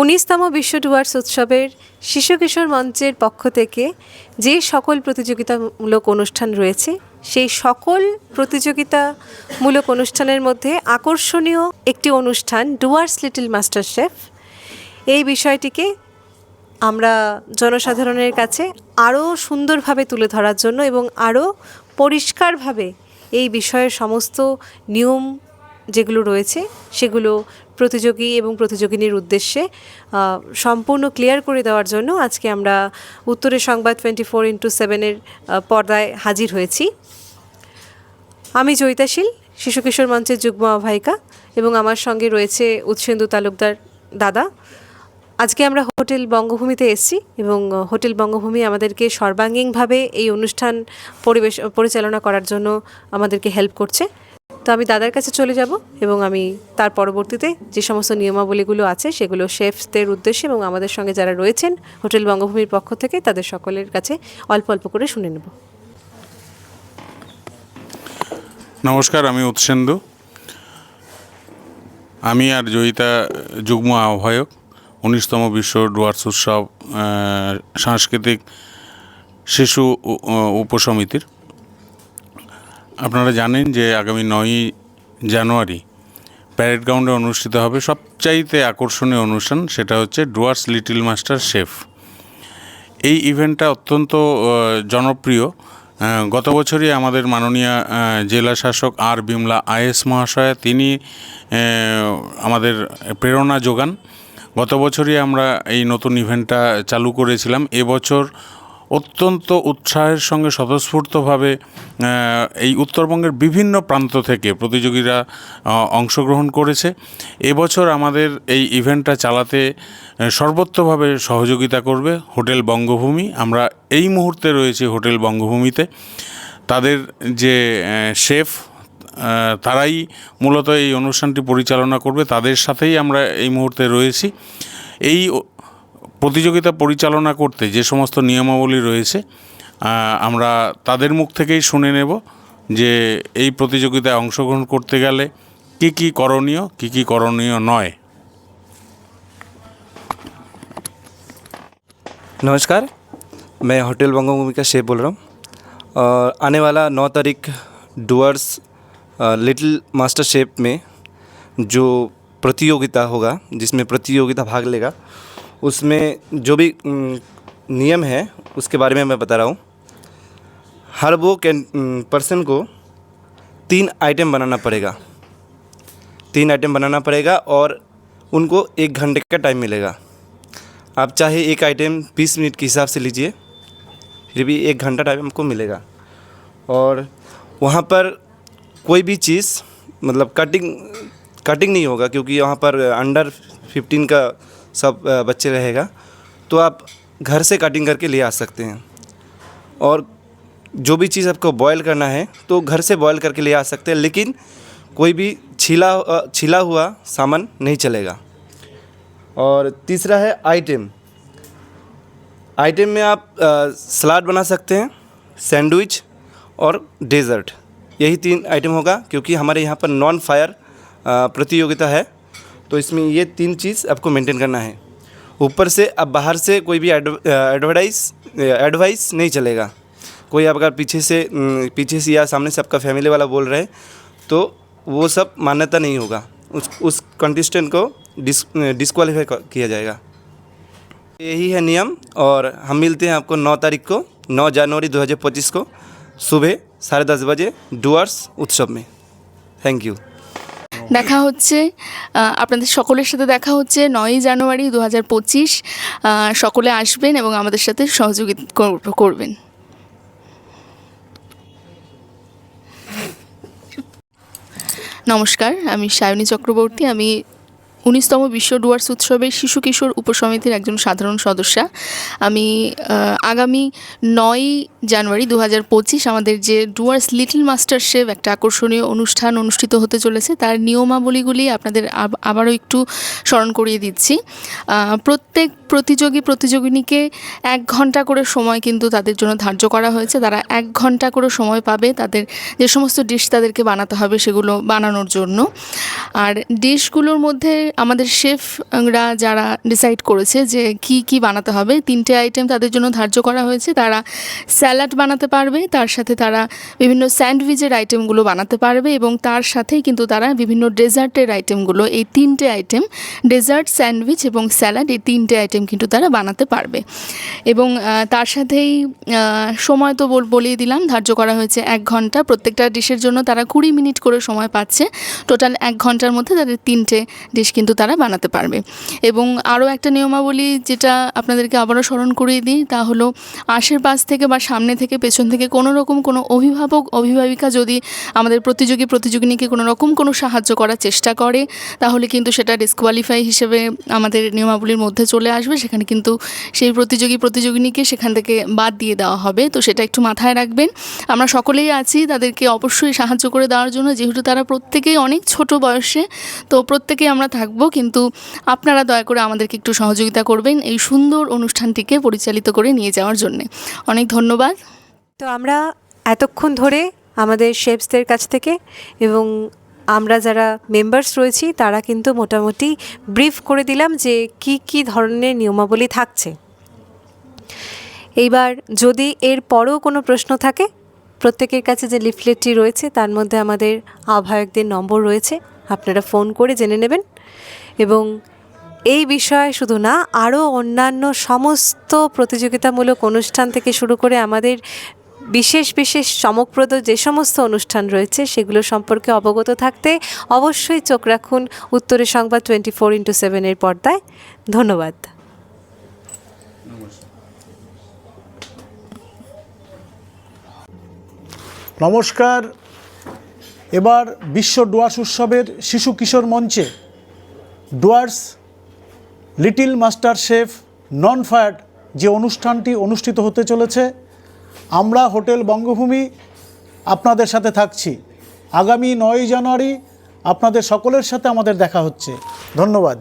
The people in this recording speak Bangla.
উনিশতম বিশ্ব ডুয়ার্স উৎসবের শিশু কিশোর মঞ্চের পক্ষ থেকে যে সকল প্রতিযোগিতামূলক অনুষ্ঠান রয়েছে, সেই সকল প্রতিযোগিতামূলক অনুষ্ঠানের মধ্যে আকর্ষণীয় একটি অনুষ্ঠান ডুয়ার্স লিটল মাস্টার শেফ। এই বিষয়টিকে আমরা জনসাধারণের কাছে আরও সুন্দরভাবে তুলে ধরার জন্য এবং আরও পরিষ্কারভাবে এই বিষয়ের সমস্ত নিয়ম যেগুলো রয়েছে, সেগুলো প্রতিযোগী এবং প্রতিযোগিনীর উদ্দেশ্যে সম্পূর্ণ ক্লিয়ার করে দেওয়ার জন্য আজকে আমরা উত্তরের সংবাদ টোয়েন্টি ফোর ইন্টু সেভেনের পর্দায় হাজির হয়েছি। আমি জয়িতাশীল শিশু কিশোর মঞ্চের যুগ্ম আহ্বায়িকা এবং আমার সঙ্গে রয়েছে উৎসেন্দু তালুকদার দাদা। আজকে আমরা হোটেল বঙ্গভূমিতে এসেছি এবং হোটেল বঙ্গভূমি আমাদেরকে সর্বাঙ্গীনভাবে এই অনুষ্ঠান পরিবেশ, পরিচালনা করার জন্য আমাদেরকে হেল্প করছে। তো আমি দাদার কাছে চলে যাব এবং আমি তার পরবর্তীতে যে সমস্ত নিয়মাবলীগুলো আছে সেগুলো শেফদের উদ্দেশ্যে এবং আমাদের সঙ্গে যারা রয়েছেন হোটেল বঙ্গভূমির পক্ষ থেকে তাদের সকলের কাছে অল্প অল্প করে শুনে নেব। নমস্কার, আমি উৎসেন্দু আমি আর জয়িতা যুগ্ম আহ্বায়ক, উনিশতম বিশ্ব ডুয়ার্স উৎসব সাংস্কৃতিক শিশু উপসমিতির। আপনারা জানেন যে আগামী নয়ই জানুয়ারি প্যারেড গ্রাউন্ডে অনুষ্ঠিত হবে সবচাইতে আকর্ষণীয় অনুষ্ঠান, সেটা হচ্ছে ডুয়ার্স লিটল মাস্টার শেফ। এই ইভেন্টটা অত্যন্ত জনপ্রিয়। গত বছরই আমাদের মাননীয় জেলা শাসক আর বিমলা আইএস মহাশয়া, তিনি আমাদের প্রেরণা যোগান। গত বছরই আমরা এই নতুন ইভেন্টটা চালু করেছিলাম। এবছর অত্যন্ত উৎসাহের সঙ্গে স্বতঃস্ফূর্তভাবে এই উত্তরবঙ্গের বিভিন্ন প্রান্ত থেকে প্রতিযোগীরা অংশগ্রহণ করেছে। এবছর আমাদের এই ইভেন্টটা চালাতে সর্বোত্তভাবে সহযোগিতা করবে হোটেল বঙ্গভূমি। আমরা এই মুহূর্তে রয়েছি হোটেল বঙ্গভূমিতে। তাদের যে শেফ তারাই মূলত এই অনুষ্ঠানটি পরিচালনা করবে। তাদের সাথেই আমরা এই মুহূর্তে রয়েছি। এই প্রতিযোগিতা পরিচালনা করতে যে সমস্ত নিয়মাবলী রয়েছে আহ, আমরা তাদের মুখ থেকেই শুনে নেব যে এই প্রতিযোগিতায় অংশগ্রহণ করতে গেলে কি কি করণীয় কি কি করণীয় নয় नमस्कार मैं होटल बंगभूमि का शेफ बोल रहा हूँ और आने वाला नौ तारीख डुअर्स अ, लिटिल मास्टर शेफ में जो प्रतियोगिता होगा जिसमें प्रतियोगिता भाग लेगा उसमें जो भी नियम है, उसके बारे में मैं बता रहा हूँ। हर वो पर्सन को तीन आइटम बनाना पड़ेगा। तीन आइटम बनाना पड़ेगा और उनको एक घंटे का टाइम मिलेगा। आप चाहे एक आइटम बीस मिनट के हिसाब से लीजिए, फिर भी एक घंटा टाइम आपको मिलेगा। और वहाँ पर कोई भी चीज़ मतलब कटिंग कटिंग नहीं होगा क्योंकि वहाँ पर अंडर फिफ्टीन का सब बच्चे रहेगा तो आप घर से कटिंग करके ले आ सकते हैं। और जो भी चीज़ आपको बॉयल करना है तो घर से बॉयल करके ले आ सकते हैं, लेकिन कोई भी छिला छिला हुआ सामान नहीं चलेगा। और तीसरा है आइटम आइटम में आप सलाद बना सकते हैं सैंडविच और डेज़र्ट यही तीन आइटम होगा, क्योंकि हमारे यहाँ पर नॉन फायर प्रतियोगिता है। तो इसमें ये तीन चीज़ आपको मेंटेन करना है। ऊपर से अब बाहर से कोई भी एडवर्टाइज एडवाइस नहीं चलेगा। कोई आप अगर पीछे से पीछे से या सामने से आपका फैमिली वाला बोल रहे तो वो सब मान्यता नहीं होगा। उस उस कंटेस्टेंट को डिस डिस्क्वालीफाई किया जाएगा। यही है नियम, और हम मिलते हैं आपको नौ तारीख को, नौ जनवरी 2025 को, सुबह साढ़े दस बजे डुअर्स उत्सव में। थैंक यू দেখা হচ্ছে। আপনাদের সকলের সাথে দেখা হচ্ছে নয়ই জানুয়ারি দু হাজার পঁচিশ সকলে আসবেন এবং আমাদের সাথে সহযোগিতা কর- করবেন। নমস্কার, আমি সায়নী চক্রবর্তী। আমি উনিশতম বিশ্ব ডুয়ার্স উৎসবের শিশু কিশোর উপসমিতির একজন সাধারণ সদস্যা। আমি আগামী নয় জানুয়ারি দু হাজার পঁচিশ আমাদের যে ডুয়ার্স লিটল মাস্টার শেফ একটা আকর্ষণীয় অনুষ্ঠান অনুষ্ঠিত হতে চলেছে, তার নিয়মাবলীগুলি আপনাদের আবারও একটু স্মরণ করিয়ে দিচ্ছি। প্রত্যেক প্রতিযোগী প্রতিযোগিনীকে এক ঘণ্টা করে সময় কিন্তু তাদের জন্য ধার্য করা হয়েছে। তারা এক ঘণ্টা করে সময় পাবে তাদের যে সমস্ত ডিশ তাদেরকে বানাতে হবে সেগুলো বানানোর জন্য। আর ডিশগুলোর মধ্যে আমাদের শেফরা যারা ডিসাইড করেছে যে কি কি বানাতে হবে, তিনটে আইটেম তাদের জন্য ধার্য করা হয়েছে। তারা স্যালাড বানাতে পারবে, তার সাথে তারা বিভিন্ন স্যান্ডউইচের আইটেমগুলো বানাতে পারবে এবং তার সাথেই কিন্তু তারা বিভিন্ন ডেজার্টের আইটেমগুলো এই তিনটে আইটেম ডেজার্ট, স্যান্ডউইচ এবং স্যালাড এই তিনটে আইটেম কিন্তু তারা বানাতে পারবে। এবং তার সাথেই সময় তো বল- বলেই দিলাম, ধার্য করা হয়েছে এক ঘণ্টা। প্রত্যেকটা ডিশের জন্য তারা কুড়ি মিনিট করে সময় পাচ্ছে। টোটাল এক ঘণ্টার মধ্যে তাদের তিনটে ডিশ কিন্তু তারা বানাতে পারবে। এবং আরও একটা নিয়মাবলী যেটা আপনাদেরকে আবারও স্মরণ করিয়ে দিই, তা হলো আশেপাশ থেকে বা সামনে থেকে পেছন থেকে কোনো রকম কোনো অভিভাবক, অভিভাবিকা যদি আমাদের প্রতিযোগী, প্রতিযোগিনীকে কোনো রকম কোনো সাহায্য করার চেষ্টা করে, তাহলে কিন্তু সেটা ডিসকোয়ালিফাই হিসেবে আমাদের নিয়মাবলীর মধ্যে চলে আসবে। সেখানে কিন্তু সেই প্রতিযোগী প্রতিযোগিনীকে সেখান থেকে বাদ দিয়ে দেওয়া হবে। তো সেটা একটু মাথায় রাখবেন। আমরা সকলেই আছি তাদেরকে অবশ্যই সাহায্য করে দেওয়ার জন্য। যেহেতু তারা প্রত্যেকেই অনেক ছোট বয়সে, তো প্রত্যেকেই আমরা থাকব। কিন্তু আপনারা দয়া করে আমাদেরকে একটু সহযোগিতা করবেন এই সুন্দর অনুষ্ঠানটিকে পরিচালিত করে নিয়ে যাওয়ার জন্যে। অনেক ধন্যবাদ। তো আমরা এতক্ষণ ধরে আমাদের শেফসদের কাছ থেকে এবং আমরা যারা মেম্বার্স রয়েছি, তারা কিন্তু মোটামুটি ব্রিফ করে দিলাম যে কি কি ধরনের নিয়মাবলী থাকছে। এইবার যদি এর পরেও কোনো প্রশ্ন থাকে, প্রত্যেকের কাছে যে লিফলেটটি রয়েছে, তার মধ্যে আমাদের আহ্বায়কদের নম্বর রয়েছে, আপনারা ফোন করে জেনে নেবেন। এবং এই বিষয়ে শুধু না, আরও অন্যান্য সমস্ত প্রতিযোগিতামূলক অনুষ্ঠান থেকে শুরু করে আমাদের বিশেষ বিশেষ, চমকপ্রদ যে সমস্ত অনুষ্ঠান রয়েছে, সেগুলো সম্পর্কে অবগত থাকতে অবশ্যই চোখ রাখুন উত্তরের সংবাদ টোয়েন্টি ফোর ইন্টু সেভেনের পর্দায়। ধন্যবাদ। নমস্কার। এবার বিশ্ব ডুয়ার্স উৎসবের শিশু কিশোর মঞ্চে Dooars little master chef non fire যে অনুষ্ঠানটি অনুষ্ঠিত হতে চলেছে আমরা হোটেল বঙ্গভূমি আপনাদের সাথে থাকছি। আগামী নয় জানুয়ারি আপনাদের সকলের সাথে আমাদের দেখা হচ্ছে। ধন্যবাদ।